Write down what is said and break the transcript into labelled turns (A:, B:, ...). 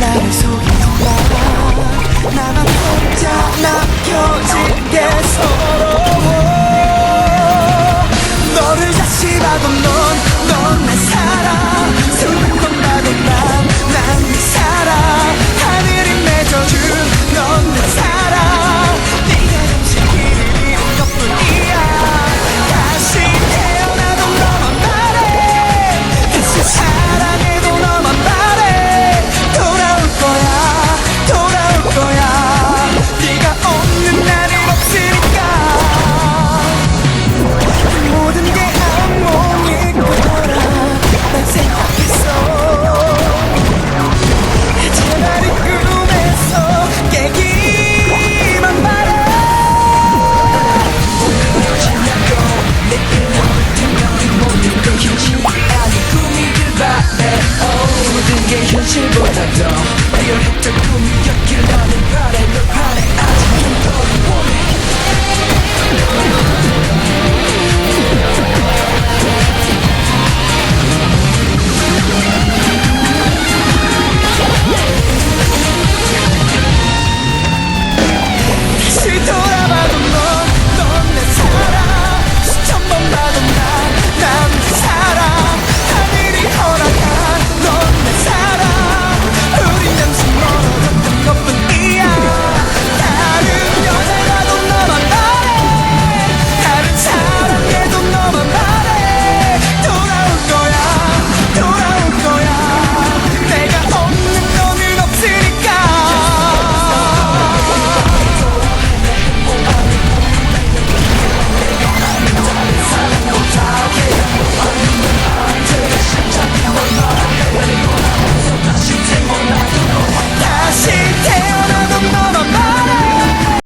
A: 나를 속이지 마 나만 혼자 남겨진 게 서러워 너를 다시 봐도 넌넌내 사랑 현실보다 더 리얼했던 꿈이었길 나는 바래 널 바래